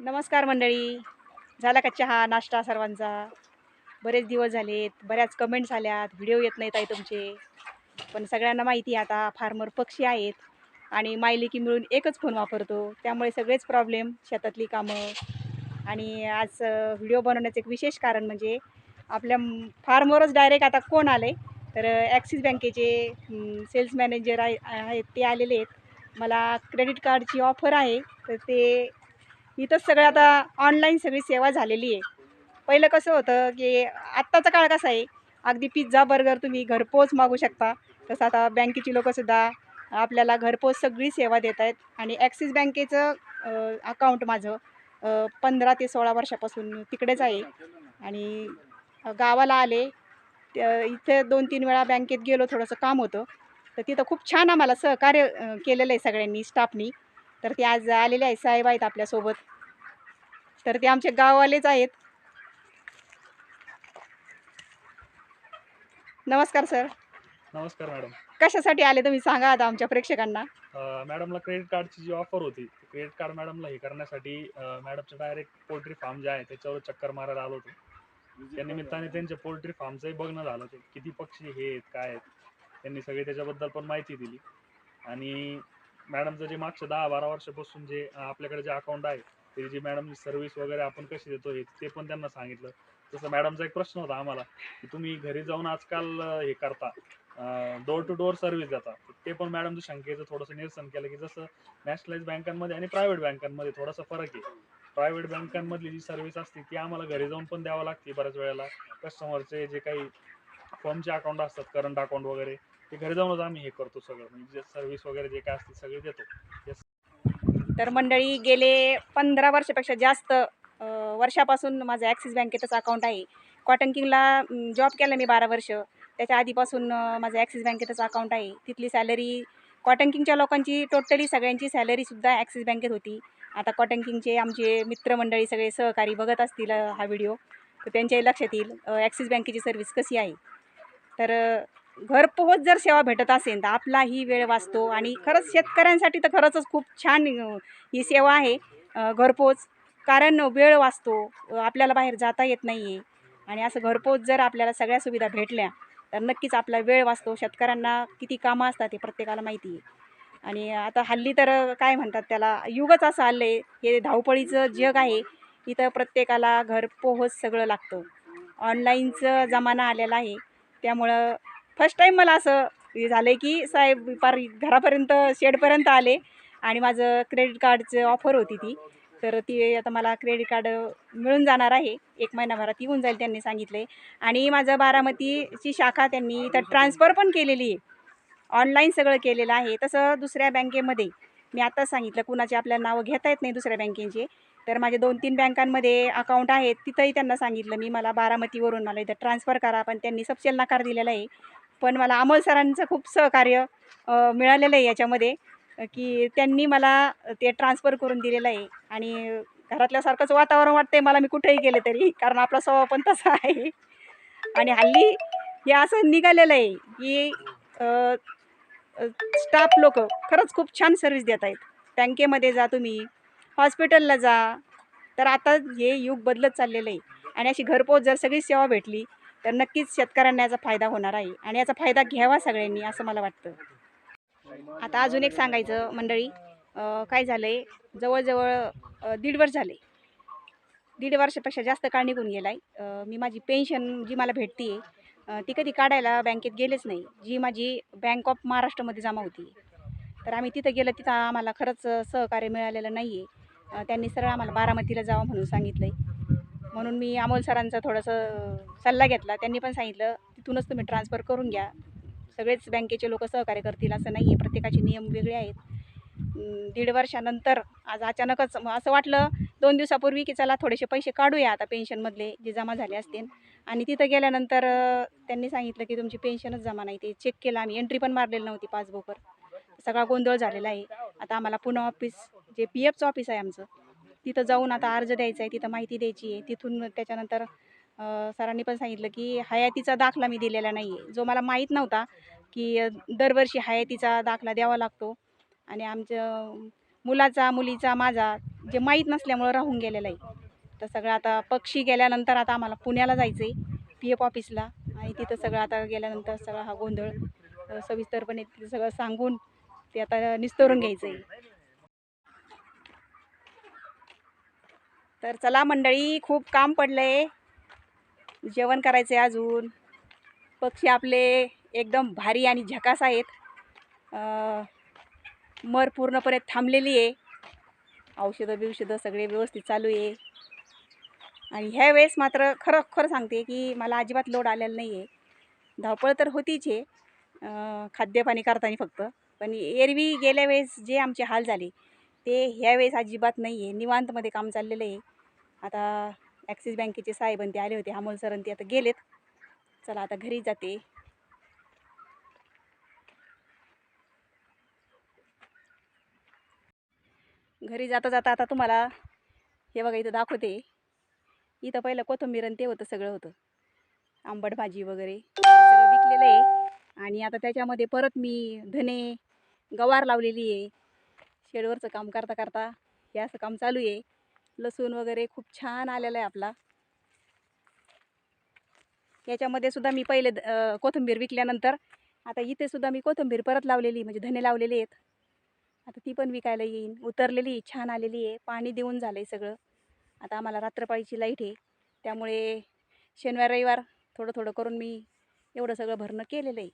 नमस्कार मंडळी. झाला का चहा नाश्ता सर्वांचा? बरेच दिवस झालेत बऱ्याच कमेंट्स आल्यात व्हिडिओ येत नाहीत आहे तुमचे. पण सगळ्यांना माहिती आहे आता फार्मर पक्षी आहेत आणि मायलिकी मिळून एकच फोन वापरतो. त्यामुळे सगळेच प्रॉब्लेम शेतातली कामं. आणि आज व्हिडिओ बनवण्याचं एक विशेष कारण म्हणजे आपल्या फार्मरच डायरेक्ट आता कोण आले तर ॲक्सिस बँकेचे सेल्स मॅनेजर आहे आहेत ते आलेले आहेत. मला क्रेडिट कार्डची ऑफर आहे तर ते इथंच सगळं आता ऑनलाईन सगळी सेवा झालेली आहे. पहिलं कसं होतं की आत्ताचा काळ कसा आहे? अगदी पिझ्झा बर्गर तुम्ही घरपोच मागू शकता. तसं आता बँकेची लोकंसुद्धा आपल्याला घरपोच सगळी सेवा देत आहेत. आणि ॲक्सिस बँकेचं अकाउंट माझं पंधरा ते सोळा वर्षापासून तिकडेच आहे. आणि गावाला आले इथे दोन तीन वेळा बँकेत गेलो थोडंसं काम होतं. तर तिथं खूप छान आम्हाला सहकार्य केलेलं आहे सगळ्यांनी स्टाफनी तर ते आज आलेले आहेत साहेब आहेत आपल्यासोबत. तर ते आमचे गाववालेच आहेत. नमस्कार सर. नमस्कार मॅडम. कशासाठी आले तुम्ही? सांगा आता आमच्या प्रेक्षकांना. अ, मॅडमला क्रेडिट कार्डची जी ऑफर होती क्रेडिट कार्ड मॅडमला हे करण्यासाठी अ, मॅडमचं डायरेक्ट पोल्ट्री फार्म जे आहे त्याच्यावर चक्कर मारायला आलो होतो. त्या निमित्ताने त्यांच्या पोल्ट्री फार्मचंही बघणं झालं ते किती पक्षी हे आहेत काय आहेत त्यांनी सगळी त्याच्याबद्दल पण माहिती दिली. आणि मॅडमचं जे मागच्या दहा बारा वर्षापासून जे आपल्याकडे जे अकाउंट आहे ते जी मॅडम सर्व्हिस वगैरे आपण कशी देतो हे ते पण त्यांना सांगितलं. तसं मॅडमचा एक प्रश्न होता आम्हाला की तुम्ही घरी जाऊन आजकाल हे करता डोर टू डोर सर्व्हिस देतात ते पण मॅडमचं शंकेचं थोडंसं निरसन केलं की जसं नॅशनलाइज बँकांमध्ये आणि प्रायव्हेट बँकांमध्ये थोडासा फरक आहे. प्रायव्हेट बँकांमधली जी सर्व्हिस असते ती आम्हाला घरी जाऊन पण द्यावं लागते बऱ्याच वेळेला. कस्टमरचे जे काही फॉर्मचे अकाउंट असतात करंट अकाउंट वगैरे ते घरी जाऊनच आम्ही हे करतो सगळं. म्हणजे जे सर्व्हिस वगैरे जे काय असते सगळे देतो. तर मंडळी गेले पंधरा वर्षापेक्षा जास्त वर्षापासून माझं ॲक्सिस बँकेतच अकाउंट आहे. कॉटन किंगला जॉब केला मी बारा वर्ष. त्याच्या आधीपासून माझं ॲक्सिस बँकेतच अकाउंट आहे. तिथली सॅलरी कॉटन किंगच्या लोकांची टोटली सगळ्यांची सॅलरीसुद्धा ॲक्सिस बँकेत होती. आता कॉटन किंगचे आमचे मित्रमंडळी सगळे सहकारी बघत असतील हा व्हिडिओ तर त्यांच्याही लक्षात येईल ॲक्सिस बँकेची सर्व्हिस कशी आहे. तर अ, घरपोहोच जर सेवा भेटत असेल तर आपलाही वेळ वाचतो आणि खरंच शेतकऱ्यांसाठी तर खरंच खूप छान ही सेवा आहे घरपोच कारण वेळ वाचतो आपल्याला बाहेर जाता येत नाही आहे आणि असं घरपोच जर आपल्याला सगळ्या सुविधा भेटल्या तर नक्कीच आपला वेळ वाचतो. शेतकऱ्यांना किती कामं असतात हे प्रत्येकाला माहिती आहे. आणि आता हल्ली तर काय म्हणतात त्याला युगच असं आलं आहे हे धावपळीचं जग आहे इथं प्रत्येकाला घरपोहोच सगळं लागतं. ऑनलाईनचं जमाना आलेला आहे त्यामुळं फर्स्ट टाईम मला असं हे झालं आहे की साहेब पार घरापर्यंत शेडपर्यंत आले आणि माझं क्रेडिट कार्डचं ऑफर होती ती. तर ती आता मला क्रेडिट कार्ड मिळून जाणार आहे. एक महिनाभरात येऊन जाईल त्यांनी सांगितले आणि माझं बारामतीची शाखा त्यांनी इथं ट्रान्सफर पण केलेली आहे. ऑनलाईन सगळं केलेलं आहे. तसं दुसऱ्या बँकेमध्ये मी आत्ताच सांगितलं कुणाचे आपल्याला नावं घेता येत नाही दुसऱ्या बँकेचे तर माझे दोन तीन बँकांमध्ये अकाउंट आहेत तिथंही त्यांना सांगितलं मी मला बारामतीवरून मला इथं ट्रान्सफर करा. पण त्यांनी सपशेल नकार दिलेला आहे. पण मला अमोल सरांचं खूप सहकार्य मिळालेलं आहे याच्यामध्ये की त्यांनी मला ते ट्रान्सफर करून दिलेलं आहे. आणि घरातल्यासारखंच वातावरण वाटतंय मला मी कुठेही गेले तरी कारण आपला स्वभाव पण तसा आहे. आणि हल्ली हे असं निघालेलं आहे की स्टाफ लोक खरंच खूप छान सर्व्हिस देत आहेत. बँकेमध्ये जा तुम्ही हॉस्पिटलला जा. तर आता हे युग बदलत चाललेलं आहे. आणि अशी घरपोच जर सगळी सेवा भेटली तर नक्कीच शेतकऱ्यांना याचा फायदा होणार आहे. आणि याचा फायदा घ्यावा सगळ्यांनी असं मला वाटतं. आता अजून एक सांगायचं मंडळी. काय झालं आहे जवळजवळ दीड वर्ष झाले. दीड वर्षापेक्षा जास्त काळ निघून गेला आहे मी माझी पेन्शन जी मला भेटते आहे ती कधी काढायला बँकेत गेलेच नाही. जी माझी बँक ऑफ महाराष्ट्रामध्ये जमा होती. तर आम्ही तिथं गेलं तिथं आम्हाला खरंच सहकार्य मिळालेलं नाही आहे त्यांनी सरळ आम्हाला बारामतीला जावं म्हणून सांगितलं आहे म्हणून मी अमोल सरांचा थोडंसं सल्ला घेतला. त्यांनी पण सांगितलं तिथूनच तुम्ही ट्रान्सफर करून घ्या. सगळेच बँकेचे लोक सहकार्य करतील असं नाही आहे प्रत्येकाचे नियम वेगळे आहेत. दीड वर्षानंतर आज अचानकच असं वाटलं दोन दिवसापूर्वी की चला थोडेसे पैसे काढूया आता पेन्शनमधले जे जमा झाले असतील. आणि तिथं गेल्यानंतर त्यांनी सांगितलं की तुमची पेन्शनच जमा नाही. ते चेक केलं. आम्ही एंट्री पण मारलेली नव्हती पासबुकवर. सगळा गोंधळ झालेला आहे. आता आम्हाला पुणे ऑफिस जे पी एफचं ऑफिस आहे आमचं तिथं जाऊन आता अर्ज द्यायचा आहे तिथं माहिती द्यायची आहे. तिथून त्याच्यानंतर सरांनी पण सांगितलं की हयातीचा दाखला मी दिलेला नाही आहे जो मला माहीत नव्हता की दरवर्षी हयातीचा दाखला द्यावा लागतो. आणि आमचं मुलाचा मुलीचा माझा जे माहीत नसल्यामुळं राहून गेलेलं आहे. तर सगळं आता पक्षी गेल्यानंतर आता आम्हाला पुण्याला जायचं आहे पी एफ ऑफिसला आणि तिथं सगळं आता गेल्यानंतर सगळा हा गोंधळ सविस्तरपणे तिथं सगळं सांगून ते आता निस्तरून घ्यायचं आहे तर चला मंडळी खूप काम पडलं आहे जेवण करायचं आहे अजून. पक्षी आपले एकदम भारी आणि झकास आहेत. मर पूर्णपणे थांबलेली आहे. औषधं बिवषधं सगळे व्यवस्थित चालू आहे. आणि ह्या वेळेस मात्र खरं खरं सांगते की मला अजिबात लोड आलेला नाही आहे धावपळ तर होतीच आहे. खाद्यपाणी करताना फक्त. पण एरवी गेल्या वेळेस जे आमचे हाल झाले ते ह्यावेळेस अजिबात नाही आहे निवांतमध्ये काम चाललेलं आहे. आता ॲक्सिस बँकेचे साहेब ते आले होते अमोल सर ते आता गेलेत. चला आता घरी जाते. घरी जाता जाता आता तुम्हाला हे बघा इथं दाखवते. इथं पहिलं कोथिंबीर आणि ते होतं सगळं होतं. आंबट भाजी वगैरे सगळं विकलेलं आहे. आणि आता त्याच्यामध्ये परत मी धने गवार लावलेली आहे. शेडवरचं काम करता करता हे असं काम चालू आहे. लसूण वगैरे खूप छान आलेला आहे आपला. याच्यामध्ये सुद्धा मी पहिले कोथिंबीर विकल्यानंतर आता इथे सुद्धा मी कोथिंबीर परत लावलेली म्हणजे धने लावलेले आहेत. आता ती पण विकायला येईन. उतरलेली छान आलेली आहे. पाणी देऊन झालं आहे सगळं. आता आम्हाला रात्रपाळीची लाइट आहे. त्यामुळे शनिवार रविवार थोडं थोडं करून मी एवढं सगळं भरणं केलेलं आहे.